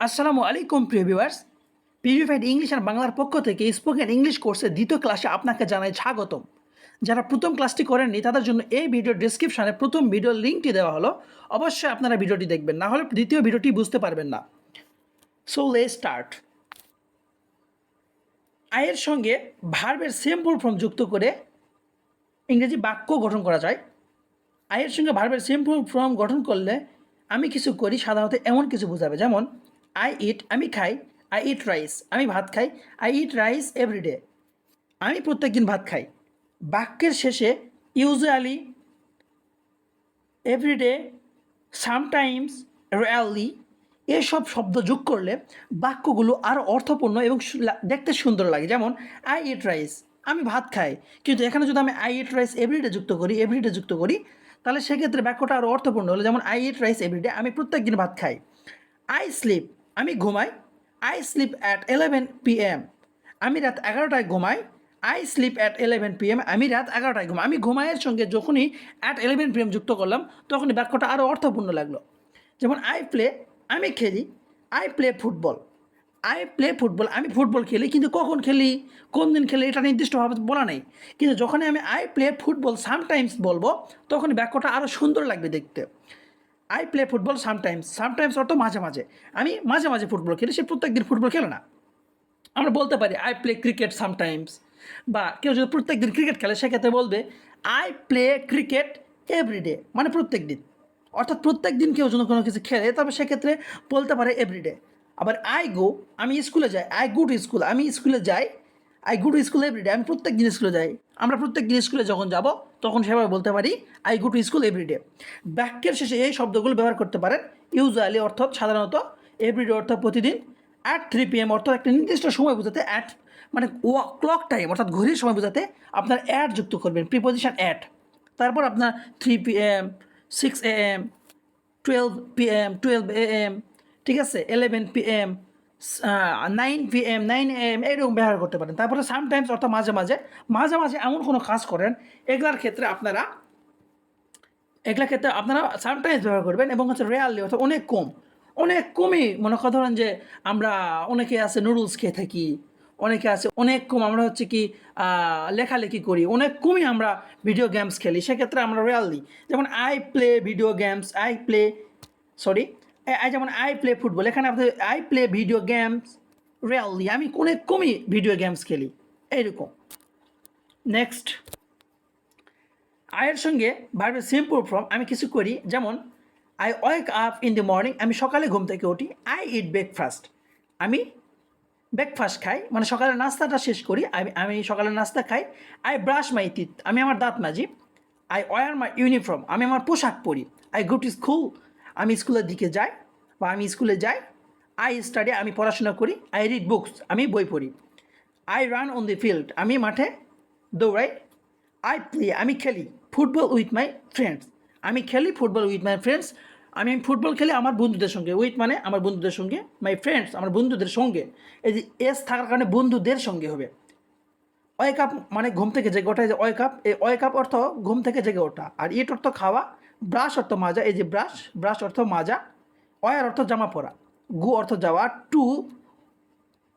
আসসালামু আলাইকুম, প্রিয় ভিউয়ার্স। পিউরিফাইড ইংলিশ আর বাংলার পক্ষ থেকে স্পোকেন ইংলিশ কোর্সের দ্বিতীয় ক্লাসে আপনাকে জানাই স্বাগতম। যারা প্রথম ক্লাসটি করেননি, তাদের জন্য এই ভিডিওর ডিসক্রিপশানে প্রথম ভিডিওর লিঙ্কটি দেওয়া হলো। অবশ্যই আপনারা ভিডিওটি দেখবেন, না হলে দ্বিতীয় ভিডিওটি বুঝতে পারবেন না। সো লে স্টার্ট আয়ের সঙ্গে ভার্বের সিম্পল ফর্ম যুক্ত করে ইংরেজি বাক্য গঠন করা যায়। আয়ের সঙ্গে ভার্বের সিম্পল ফর্ম গঠন করলে আমি কিছু করি, সাধারণত এমন কিছু বোঝাবে। যেমন আই ইট আমি খাই আই ইট রাইস আমি ভাত খাই আই ইট রাইস এভরিডে আমি প্রত্যেক দিন ভাত খাই। বাক্যের শেষে ইউজুয়ালি এভরিডে সামটাইমস রেয়ালি এসব শব্দ যোগ করলে বাক্যগুলো আরও অর্থপূর্ণ এবং দেখতে সুন্দর লাগে। যেমন আই ইট রাইস আমি ভাত খাই। কিন্তু এখানে যদি আমি আই ইট রাইস এভরিডে যুক্ত করি এভরিডে যুক্ত করি, তাহলে সেক্ষেত্রে বাক্যটা আরও অর্থপূর্ণ হলো। যেমন আই ইট রাইস এভরিডে আমি প্রত্যেক দিন ভাত খাই। আই স্লিপ আমি ঘুমাই I sleep at eleven P M আমি রাত এগারোটায় ঘুমাই I sleep at eleven P M আমি রাত এগারোটায় ঘুমাই। আমি ঘুমাইয়ের সঙ্গে যখনই অ্যাট ইলেভেন পি এম যুক্ত করলাম, তখনই বাক্যটা আরও অর্থপূর্ণ লাগল। যেমন আই প্লে আমি খেলি I play football I play football আমি ফুটবল খেলি, কিন্তু কখন খেলি, কোন দিন খেলি, এটা নির্দিষ্টভাবে বলা নেই। কিন্তু যখনই আমি আই প্লে ফুটবল সামটাইমস বলব তখন বাক্যটা আরও সুন্দর লাগবে দেখতে। I play football sometimes sometimes অর্থ মাঝে মাঝে। আমি মাঝে মাঝে ফুটবল খেলি, সে প্রত্যেক দিন ফুটবল খেলে না। আমরা বলতে পারি আই প্লে ক্রিকেট সামটাইমস বা কেউ যদি প্রত্যেক দিন ক্রিকেট খেলে, সেক্ষেত্রে বলবে আই প্লে ক্রিকেট এভরিডে মানে প্রত্যেক দিন অর্থাৎ প্রত্যেক দিন কেউ যদি কোনো কিছু খেলে, তবে সেক্ষেত্রে বলতে পারে এভরিডে আবার আই গো আমি স্কুলে যাই আই গো টু স্কুল আমি স্কুলে যাই I go to school everyday আমি প্রত্যেক দিন স্কুলে যাই। আমরা প্রত্যেক দিন স্কুলে যখন যাব, তখন সেভাবে বলতে পারি I go to school everyday বাক্যের শেষে এই শব্দগুলো ব্যবহার করতে পারেন। ইউজুয়ালি অর্থাৎ সাধারণত এভরিডে অর্থাৎ প্রতিদিন অ্যাট থ্রি পি এম অর্থাৎ একটা নির্দিষ্ট সময় বোঝাতে অ্যাট মানে ক্লক টাইম অর্থাৎ ঘড়ির সময় বোঝাতে আপনার অ্যাড যুক্ত করবেন প্রিপোজিশন অ্যাট তারপর আপনার three P M six A M twelve P M twelve A M ঠিক আছে eleven P M nine P M nine M এরকম ব্যবহার করতে পারেন। তারপরে সামটাইমস অর্থাৎ মাঝে মাঝে মাঝে মাঝে এমন কোনো কাজ করেন, এগুলার ক্ষেত্রে আপনারা, এগুলোর ক্ষেত্রে আপনারা সামটাইমস ব্যবহার করবেন এবং হচ্ছে রেয়ারলি অর্থাৎ অনেক কম, অনেক কমই। মনে কথা ধরেন যে আমরা অনেকে আছে নুডলস খেয়ে থাকি, অনেকে আছে অনেক কম, আমরা হচ্ছে কি লেখালেখি করি, অনেক কমই আমরা ভিডিও গেমস খেলি। সেক্ষেত্রে আমরা রেয়ারলি যেমন I play video games I play sorry যেমন আই প্লে ফুটবল এখানে আপনি I play video games rarely আমি অনেক কমই ভিডিও গেমস খেলি, এইরকম। নেক্সট আয়ের সঙ্গে ভার্বের সিম্পল ফর্ম আমি কিছু করি, যেমন I wake up in the morning আমি সকালে ঘুম থেকে উঠি আই ইট ব্রেকফাস্ট আমি ব্রেকফাস্ট খাই মানে সকালের নাস্তাটা শেষ করি, আমি আমি সকালের নাস্তা খাই আই ব্রাশ মাই টিথ আমি আমার দাঁত মাজি আই ওয়ার মাই ইউনিফর্ম আমি আমার পোশাক পরি আই গো টু স্কুল আমি স্কুলের দিকে যাই বা আমি স্কুলে যাই আই স্টাডি আমি পড়াশোনা করি আই রিড বুকস আমি বই পড়ি। I run on the field আমি মাঠে দৌড়াই। আই প্লে আমি খেলি। ফুটবল উইথ মাই ফ্রেন্ডস আমি খেলি ফুটবল উইথ মাই ফ্রেন্ডস আমি ফুটবল খেলি আমার বন্ধুদের সঙ্গে। উইথ মানে আমার বন্ধুদের সঙ্গে মাই ফ্রেন্ডস আমার বন্ধুদের সঙ্গে। এই যে এস থাকার কারণে বন্ধুদের সঙ্গে হবে। ওয়েক আপ মানে ঘুম থেকে জেগে ওঠা যে ওয়েক আপ এই ওয়েক আপ অর্থ ঘুম থেকে জেগে ওঠা। আর ইট অর্থ খাওয়া ব্রাশ অর্থ মাজা, এই যে ব্রাশ ব্রাশ অর্থ মাজা ওয়ার অর্থ জামা পরা, গু অর্থ যাওয়া, টু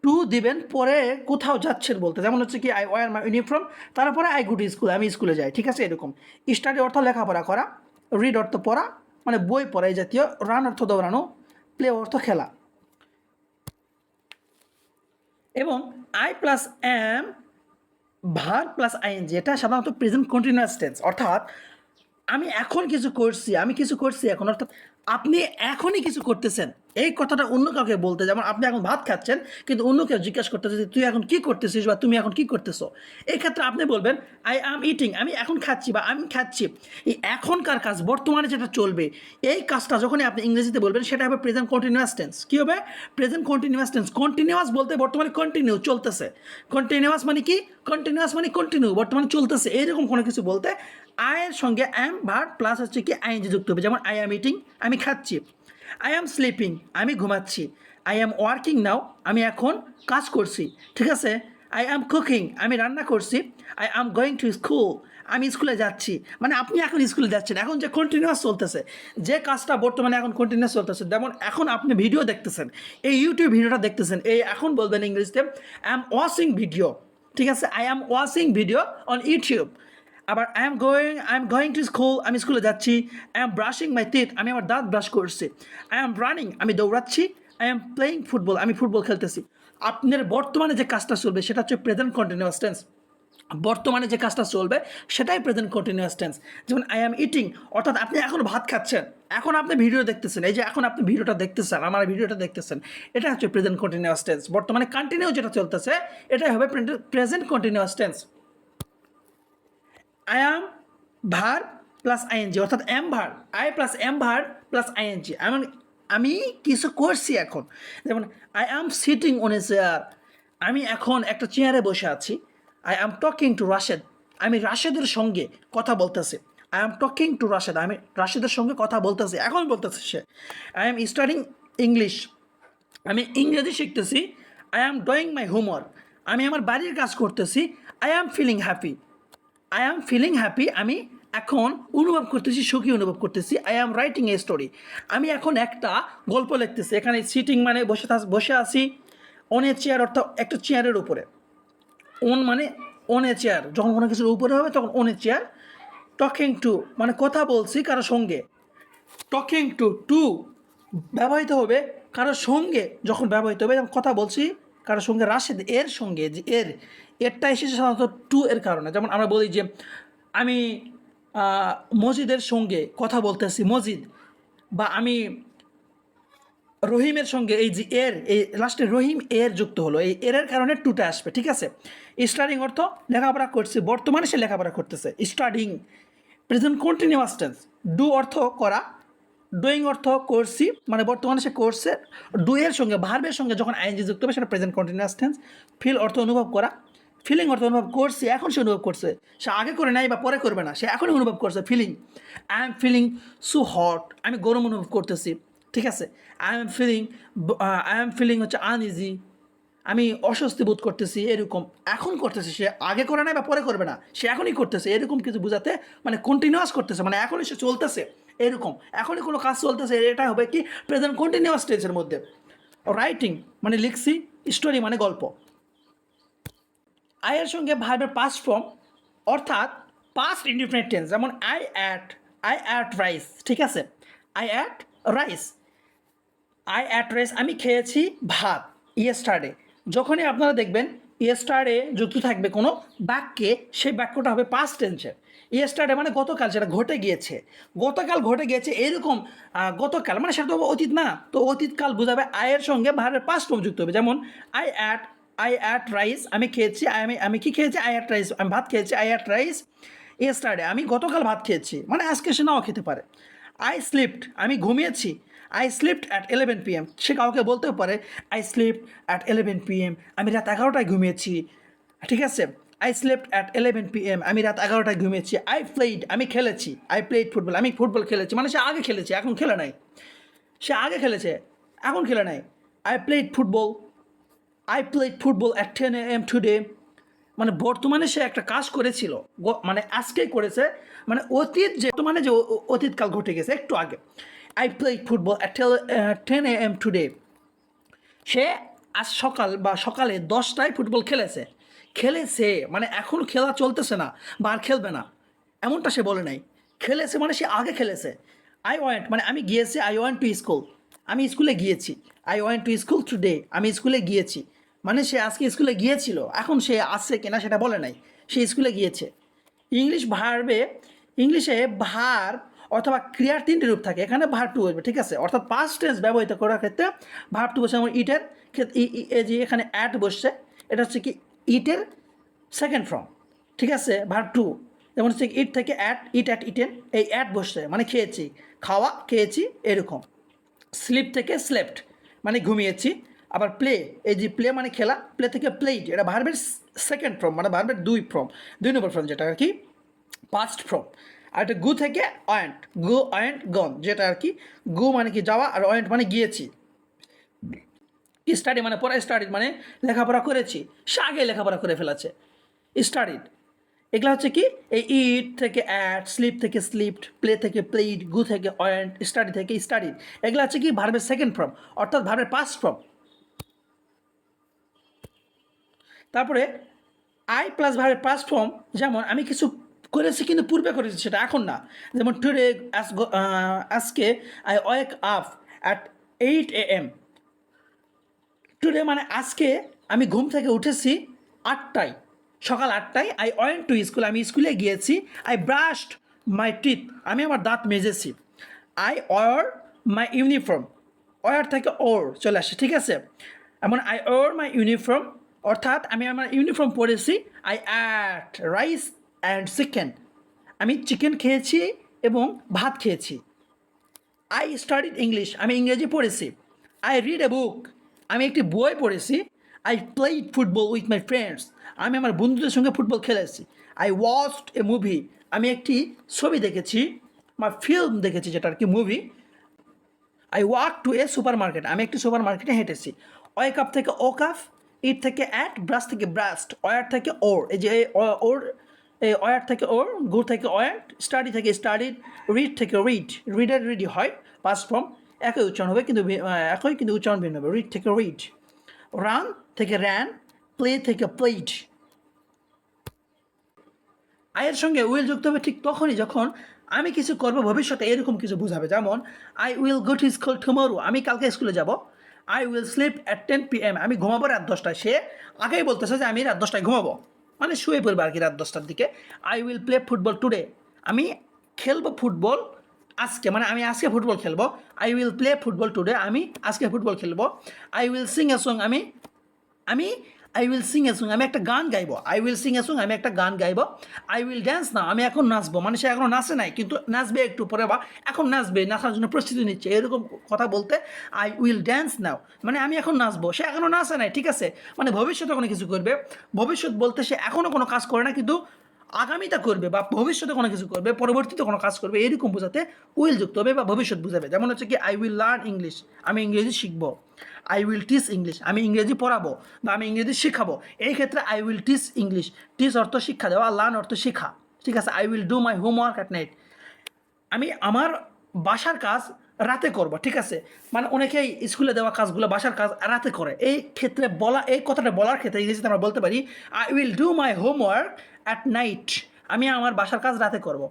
টু দিবেন, পরে কোথাও যাচ্ছেন বলতে, যেমন হচ্ছে কি আই ওয়ার মাই ইউনিফর্ম তারপরে আই গুড স্কুল আমি স্কুলে যাই, ঠিক আছে, এরকম। স্টাডি অর্থ লেখাপড়া করা রিড অর্থ পড়া মানে বই পড়া, এই জাতীয় রান অর্থ দৌড়ানো প্লে অর্থ খেলা। এবং I plus am verb plus ING এটা সাধারণত প্রেজেন্ট কন্টিনিউয়াস টেন্স অর্থাৎ আমি এখন কিছু করছি, আমি কিছু করছি এখন, অর্থাৎ আপনি এখনই কিছু করতেছেন। এই কথাটা অন্য কাউকে বলতে, যেমন আপনি এখন ভাত খাচ্ছেন, কিন্তু অন্য কেউ জিজ্ঞাসা করতেছে তুই এখন কি করতেছিস বা তুমি এখন কি করতেছো? এই ক্ষেত্রে আপনি বলবেন আই আম ইটিং আমি এখন খাচ্ছি বা আমি খাচ্ছি। এই এখনকার কাজ, বর্তমানে যেটা চলবে, এই কাজটা যখনই আপনি ইংরেজিতে বলবেন, সেটা হবে প্রেজেন্ট কন্টিনিউয়াস টেন্স কী হবে? প্রেজেন্ট কন্টিনিউয়াস টেন্স কন্টিনিউয়াস বলতে বর্তমানে কন্টিনিউ চলতেছে। কন্টিনিউয়াস মানে কি? কন্টিনিউয়াস মানে কন্টিনিউ বর্তমানে চলতেছে। এইরকম কোনো কিছু বলতে আয়ের সঙ্গে অ্যাম ভার প্লাস হচ্ছে কি আইএনজি যুক্ত হবে। যেমন আই অ্যাম ইটিং আমি খাচ্ছি। আই অ্যাম স্লিপিং আমি ঘুমাচ্ছি। আই অ্যাম ওয়ার্কিং নাও আমি এখন কাজ করছি। ঠিক আছে? আই অ্যাম কুকিং আমি রান্না করছি। I am going to school আমি স্কুলে যাচ্ছি। মানে আপনি এখন স্কুলে যাচ্ছেন। এখন যে কন্টিনিউয়াস চলতেছে, যে কাজটা বর্তমানে এখন কন্টিনিউয়াস চলতেছে, যেমন, এখন আপনি ভিডিও দেখতেছেন, এই ইউটিউব ভিডিওটা দেখতেছেন, এই এখন বলবেন ইংলিশতে আই এম ওয়াচিং ভিডিও ঠিক আছে? I am watching video on YouTube আবার I am going I am going to school আমি স্কুলে যাচ্ছি I am brushing my teeth আমি আমার দাঁত ব্রাশ করছি আই এম রানিং আমি দৌড়াচ্ছি আই এম প্লেয়িং ফুটবল আমি ফুটবল খেলতেছি। আপনার বর্তমানে যে কাজটা চলবে সেটা হচ্ছে প্রেজেন্ট কন্টিনিউয়াস টেন্স বর্তমানে যে কাজটা চলবে সেটাই প্রেজেন্ট কন্টিনিউয়াস টেন্স যেমন আই অ্যাম ইটিং অর্থাৎ আপনি এখন ভাত খাচ্ছেন, এখন আপনি ভিডিও দেখতেছেন, এই যে এখন আপনি ভিডিওটা দেখতেছেন, আমার ভিডিওটা দেখতেছেন এটা হচ্ছে প্রেজেন্ট কন্টিনিউয়াস টেন্স বর্তমানে কন্টিনিউ যেটা চলতেছে, এটাই হবে present continuous tense I am verb plus ING অর্থাৎ am verb I plus am verb plus ING এমন আমি কিছু করছি এখন। যেমন I am sitting on a chair আমি এখন একটা চেয়ারে বসে আছি। I am talking to Rashed আমি রাশেদের সঙ্গে কথা বলতেছি। I am talking to Rashed আমি রাশেদের সঙ্গে কথা বলতেছি, এখন বলতেছে সে। আই অ্যাম স্টাডিং ইংলিশ আমি ইংরেজি শিখতেছি। I am doing my homework আমি আমার বাড়ির কাজ করতেছি। I am feeling happy I am feeling happy আমি এখন অনুভব করতেছি, সুখী অনুভব করতেছি। I am writing a story আমি এখন একটা গল্প লিখতেছি। এখানে সিটিং মানে বসে বসে আছি অন চেয়ার অর্থাৎ একটা চেয়ারের উপরে। ওন মানে অন চেয়ার যখন কোনো কিছুর উপরে হবে, তখন অন চেয়ার টকিং টু মানে কথা বলছি কারোর সঙ্গে। টকিং টু টু ব্যবহৃত হবে কারোর সঙ্গে। যখন ব্যবহৃত হবে যখন কথা বলছি কারোর সঙ্গে রাশেদ, এর সঙ্গে যে এর, এরটা এসেছে সাধারণত টু এর কারণে। যেমন আমরা বলি যে, আমি মজিদের সঙ্গে কথা বলতেছি, মজিদ, বা আমি রহিমের সঙ্গে এই যে এর, এই লাস্টে রহিম, এর যুক্ত হলো। এই এর কারণে টুটা আসবে, ঠিক আছে? স্টাডিং অর্থ লেখাপড়া করছে, বর্তমানে সে লেখাপড়া করতেছে। Studying present continuous tense do অর্থ করা ডুইং অর্থ করছি মানে বর্তমানে সে করছে ডুয়ের সঙ্গে ভার্বের সঙ্গে যখন আইনজি যুক্ত হবে, সেটা প্রেজেন্ট কন্টিনিউয়াস টেন্স ফিল অর্থ অনুভব করা ফিলিং অর্থ অনুভব করছে, এখন সে অনুভব করছে, সে আগে করে নাই বা পরে করবে না, সে এখনই অনুভব করছে feeling I am feeling so hot আমি গরম অনুভব করতেছি, ঠিক আছে I am feeling I am feeling হচ্ছে আনইজি আমি অস্বস্তি বোধ করতেছি, এরকম, এখন করতেছে, সে আগে করে নাই বা পরে করবে না, সে এখনই করতেছে, এরকম কিছু বোঝাতে মানে কন্টিনিউয়াস করতেছে মানে এখনই সে চলতেছে এরকম। এখনই কোনো কাজ চলতেছে এটা হবে কি? প্রেজেন্ট কন্টিনিউয়াস স্টেজের মধ্যে। রাইটিং মানে লিখছি স্টোরি মানে গল্প। আয়ের সঙ্গে ভার্বের পাস্ট ফর্ম অর্থাৎ পাস্ট ইন্ডিফারেন্ট টেন্স যেমন I ate I ate rice ঠিক আছে? I ate rice I ate rice আমি খেয়েছি ভাত ইয়ে ইয়েস্টারডে যখনই আপনারা দেখবেন ইয়েস্টারডে যুক্ত থাকবে কোনো বাক্যে, সেই বাক্যটা হবে পাস্ট টেন্সের ইয়েস্টারডে মানে গতকাল সেটা ঘটে গিয়েছে। গতকাল ঘটে গিয়েছে এরকম গতকাল মানে সেটা তো অতীত না। তো অতীতকাল বোঝাবে আয়ের সঙ্গে ভারের পাস্ট যুক্ত হবে। যেমন I ate I ate rice আমি খেয়েছি, আমি আমি কি খেয়েছি? আই অ্যাট রাইস আমি ভাত খেয়েছি আই অ্যাট রাইস ইয়েস্টারডে আমি গতকাল ভাত খেয়েছি। মানে আজকে সে নাও খেতে পারে। আই স্লিপড আমি ঘুমিয়েছি I slept at eleven P M সে কাউকে বলতেও পারে I sleep at eleven P M আমি রাত এগারোটায় ঘুমিয়েছি। ঠিক আছে? I slept at eleven P M আমি রাত এগারোটায় ঘুমিয়েছি। আই প্লেড আমি খেলেছি। আই প্লেড ফুটবল আমি ফুটবল খেলেছি। মানে সে আগে খেলেছে, এখন খেলে নাই। সে আগে খেলেছে, এখন খেলে নাই। I played football I played football at ten A M today মানে বর্তমানে সে একটা কাজ করেছিল। মানে আজকেই করেছে। মানে অতীত যে বর্তমানে যে অতীতকাল ঘটে গেছে, একটু আগে। I play football at ten A M today সে আজ সকাল বা সকালে দশটায় ফুটবল খেলেছে। খেলেছে মানে এখন খেলা চলতেছে না বা আর খেলবে না। এমনটা সে বলে নাই। খেলেছে মানে সে আগে খেলেছে। আই ওয়েন্ট মানে আমি গিয়েছি আই ওয়েন্ট টু স্কুল আমি স্কুলে গিয়েছি। I went to school today আমি স্কুলে গিয়েছি। মানে সে আজকে স্কুলে গিয়েছিল। এখন সে আসছে কিনা সেটা বলে নাই। সে স্কুলে গিয়েছে। ইংলিশ ভার্বে, ইংলিশে ভার অথবা ক্রিয়ার তিনটি রূপ থাকে, এখানে ভার টু বসবে, ঠিক আছে? অর্থাৎ পাস্ট টেন্স ব্যবহৃত করার ক্ষেত্রে ভার টু বসে যেমন ইটের ক্ষেত্রে যে এখানে অ্যাট বসছে, এটা হচ্ছে কি ইটের সেকেন্ড ফর্ম ঠিক আছে? ভার টু যেমন হচ্ছে ইট থেকে অ্যাট ইট অ্যাট ইটেন এই অ্যাট বসছে মানে খেয়েছি, খাওয়া, খেয়েছি, এরকম। স্লিপ থেকে স্লেপ্ট মানে ঘুমিয়েছি, আবার প্লে এই যে প্লে মানে খেলা প্লে থেকে প্লেইড এটা ভার্বের সেকেন্ড ফর্ম মানে ভার্বের দুই ফর্ম দুই নম্বর ফর্ম যেটা আর কি পাস্ট ফর্ম আর এটা গু থেকে অয়েন্ট। গু, অয়েন্ট গন যেটা আর কি, গু মানে কি যাওয়া আর অয়েন্ট মানে গিয়েছি। স্টাডি মানে পড়া স্টাডিড মানে লেখাপড়া করেছি। সে আগে লেখাপড়া করে ফেলেছে। স্টাডিড এগুলো হচ্ছে কি? এই ইট থেকে অ্যাট স্লিপ থেকে স্লিপড প্লে থেকে প্লেড গু থেকে অয়েন্ট স্টাডি থেকে স্টাডিড এগুলো হচ্ছে কি? ভার্বের সেকেন্ড ফর্ম অর্থাৎ ভার্বের পাস্ট ফর্ম তারপরে আই প্লাস ভার্বের পাস্ট ফর্ম যেমন আমি কিছু করেছি কিন্তু পূর্বে করেছি, সেটা এখন না। যেমন টুডে আজকে I wake up at eight A M today মানে আজকে আমি ঘুম থেকে উঠেছি আটটায়। সকাল আটটায় আই ওয়েন্ট টু স্কুল আমি স্কুলে গিয়েছি আই ব্রাশড মাই টিথ আমি আমার দাঁত মেজেছি। I wear my uniform wear থেকে ওর চলে আসে, ঠিক আছে? এমন আই ওর মাই ইউনিফর্ম অর্থাৎ আমি আমার ইউনিফর্ম পরেছি I ate rice and chicken আমি চিকেন খেয়েছি এবং ভাত খেয়েছি। আই স্টাডিড ইংলিশ আমি ইংরেজি পড়েছি। আই রিড এ বুক আমি একটি বই পড়েছি। I played football with my friends আমি আমার বন্ধুদের সঙ্গে ফুটবল খেলেছি। আই ওয়াচড এ মুভি আমি একটি ছবি দেখেছি। বা ফিল্ম দেখেছি, যেটা আর কি movie I walk to a supermarket আমি একটি সুপার মার্কেটে হেঁটেছি। অয় কাপ থেকে ও কাপ ইট থেকে অ্যাট ব্রাশ থেকে ব্রাস্ট অয়ার থেকে ওর এই যে ওর এই অয়ার থেকে ওর, গুড় থেকে অয়ার স্টাডি থেকে স্টাডিড রিড থেকে রিড। রিডের রিডি হয়, পাস ফর্ম, একই উচ্চারণ হবে, কিন্তু একই কিন্তু উচ্চারণ ভিন্ন হবে, রিড থেকে রিড। রান থেকে র্যান, প্লে থেকে প্লেড। আয়ের সঙ্গে উইল যুক্ত হবে ঠিক তখনই যখন আমি কিছু করব, ভবিষ্যতে এরকম কিছু বোঝাবে। যেমন, I will go to school tomorrow, আমি কালকে স্কুলে যাব। I will sleep at ten P M, আমি ঘুমাবো রাত দশটায়। সে আগেই বলতেছে যে আমি রাত দশটায় ঘুমাবো। মানে শুয়ে পড়বে আর কি রাত দশটার দিকে। I will play football today আমি খেলব ফুটবল আজকে মানে আমি আজকে ফুটবল খেলব। I will play football today আমি আজকে ফুটবল খেলব। I will sing a song আমি আমি I will sing a song আমি একটা গান গাইবো। I will sing a song আমি একটা গান গাইবো। আই উইল ড্যান্স না আমি এখন নাচবো। মানে সে এখনও নাচে নাই, কিন্তু নাচবে একটু পরে বা এখন নাচবে, নাচার জন্য প্রস্তুতি নিচ্ছে। এরকম কথা বলতে আই উইল ড্যান্স নাও মানে আমি এখন নাচবো। সে এখনও নাচে নাই, ঠিক আছে? মানে ভবিষ্যতে কোনো কিছু করবে। ভবিষ্যৎ বলতে সে এখনও কোনো কাজ করে না, কিন্তু আগামীতে করবে বা ভবিষ্যতে কোনো কিছু করবে, পরবর্তীতে কোনো কাজ করবে, এরকম বোঝাতে উইল যুক্ত হবে বা ভবিষ্যৎ বোঝাবে। যেমন হচ্ছে কি আই উইল লার্ন ইংলিশ আমি ইংরেজি শিখব আই উইল টিচ ইংলিশ আমি ইংরেজি পড়াবো বা আমি ইংরেজি শেখাবো এই ক্ষেত্রে I will teach English teach অর্থ শিক্ষা দেওয়া লার্ন অর্থ শেখা। ঠিক আছে I will do my homework at night আমি আমার বাসার কাজ রাতে করব, ঠিক আছে? মানে অনেকেই স্কুলে দেওয়া কাজগুলো, বাসার কাজ রাতে করে। এই ক্ষেত্রে বলা, এই কথাটা বলার ক্ষেত্রে ইংরেজিতে আমরা বলতে পারি I will do my homework at night আমি আমার বাসার কাজ রাতে করব।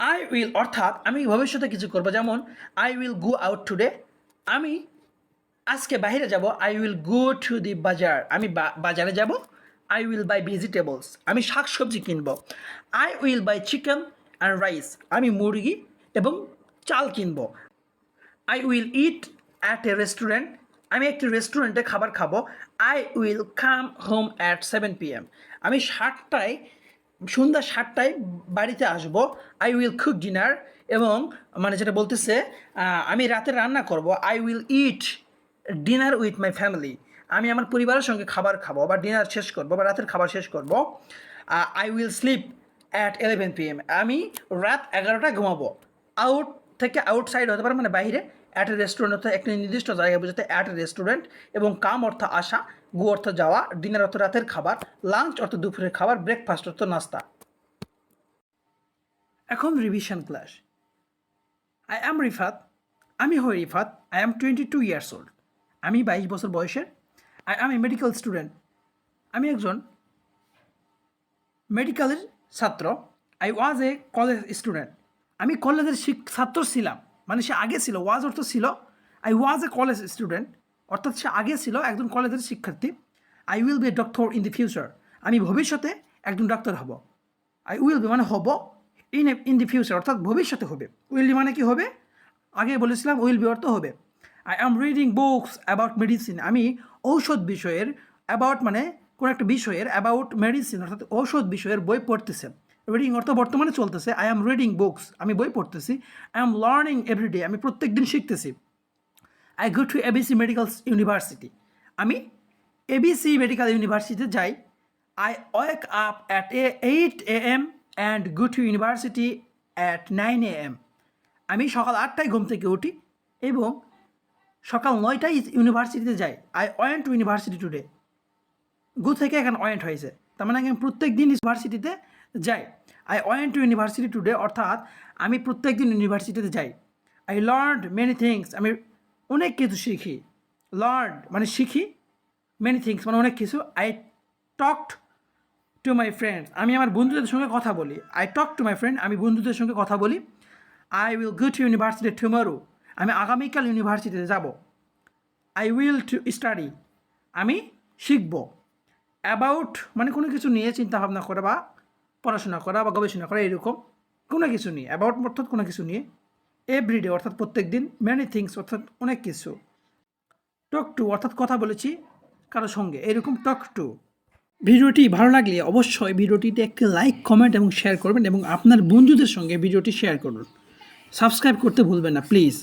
আই উইল অর্থাৎ আমি ভবিষ্যতে কিছু করব, যেমন I will go out today আমি আজকে বাইরে যাব I will go to the bazaar আমি বাজারে যাব আই উইল বাই ভেজিটেবলস আমি শাক সবজি কিনবো। I will buy chicken and rice আমি মুরগি এবং চাল কিনবো। I will eat at a restaurant আমি একটি রেস্টুরেন্টে খাবার খাব। I will come home at seven P M আমি সাতটায়, সন্ধ্যা সাতটায় বাড়িতে আসব। আই উইল কুক ডিনার এবং মানে যেটা বলতেছে আমি রাতে রান্না করব। I will eat dinner with my family আমি আমার পরিবারের সঙ্গে খাবার খাব বা ডিনার শেষ করব বা রাতের খাবার শেষ করব। I will sleep at eleven P M আমি রাত এগারোটায় ঘুমাবো। আউট থেকে আউটসাইড হতে পারে মানে বাইরে অ্যাট রেস্টুরেন্ট অর্থাৎ একটি নির্দিষ্ট জায়গায় বোঝাতে অ্যাট রেস্টুরেন্ট এবং কাম অর্থ আসা, গু অর্থ যাওয়া ডিনার অর্থ রাতের খাবার লাঞ্চ অর্থ দুপুরের খাবার ব্রেকফাস্ট অর্থ নাস্তা। এখন revision class I am Rifat আমি হই Rifat I am twenty two years old আমি বাইশ বছর বয়সের। I am a medical student আমি একজন মেডিকেলের ছাত্র I was a college student আমি কলেজের ছাত্র ছিলাম। মানে সে আগে ছিল ওয়াজ অর্থ ছিল I was a college student অর্থাৎ সে আগে ছিল একজন কলেজের শিক্ষার্থী। I will be a doctor in the future আমি ভবিষ্যতে একজন ডাক্তার হব। আই উইল বি মানে হব ইন ইন দি ফিউচার অর্থাৎ ভবিষ্যতে হবে। উইল বি মানে কি হবে? আগে বলেছিলাম উইল বি অর্থ হবে। I am reading books about medicine আমি ঔষধ বিষয়ের অ্যাবাউট মানে কোনো একটা বিষয়ের অ্যাবাউট মেডিসিন অর্থাৎ ঔষধ বিষয়ের বই পড়তেছে। রিডিং অর্থ বর্তমানে চলতেছে আই অ্যাম রিডিং বুকস আমি বই পড়তেছি আই অ্যাম লার্নিং এভরিডে আমি প্রত্যেক দিন শিখতেছি I go to ABC medical university আমি এবিসি মেডিকেল ইউনিভার্সিটিতে যাই I wake up at a eight A M and go to university at nine A M আমি সকাল আটটায় ঘুম থেকে উঠি এবং সকাল নয়টায় ইউনিভার্সিটিতে যাই। I went to university today go থেকে এখানে অয়েন্ট হয়েছে। তার মানে আমি প্রত্যেক দিন ইউনিভার্সিটিতে যাই। I went to university today অর্থাৎ আমি প্রত্যেক দিন ইউনিভার্সিটিতে যাই। আই লার্ন মেনি থিংস আমি অনেক কিছু শিখি। লার্ন মানে শিখি মেনি থিংস মানে অনেক কিছু। I talked to my friends আমি আমার বন্ধুদের সঙ্গে কথা বলি। I talk to my friend আমি বন্ধুদের সঙ্গে কথা বলি। I will go to university tomorrow আমি আগামীকাল ইউনিভার্সিটিতে যাব। আই উইল টু স্টাডি আমি শিখব। অ্যাবাউট মানে কোনো কিছু নিয়ে চিন্তা ভাবনা করা বা পড়াশোনা করা বা গবেষণা করা এরকম কোনো কিছু নিয়ে অ্যাবাউট অর্থাৎ কোনো কিছু নিয়ে এভরিডে অর্থাৎ প্রত্যেক দিন ম্যানি থিংস অর্থাৎ অনেক কিছু। টক টু অর্থাৎ কথা বলেছি কারোর সঙ্গে, এরকম টক টু ভিডিওটি ভালো লাগলে অবশ্যই ভিডিওটিতে একটি লাইক কমেন্ট এবং শেয়ার করবেন এবং আপনার বন্ধুদের সঙ্গে ভিডিওটি শেয়ার করুন। সাবস্ক্রাইব করতে ভুলবেন না প্লিজ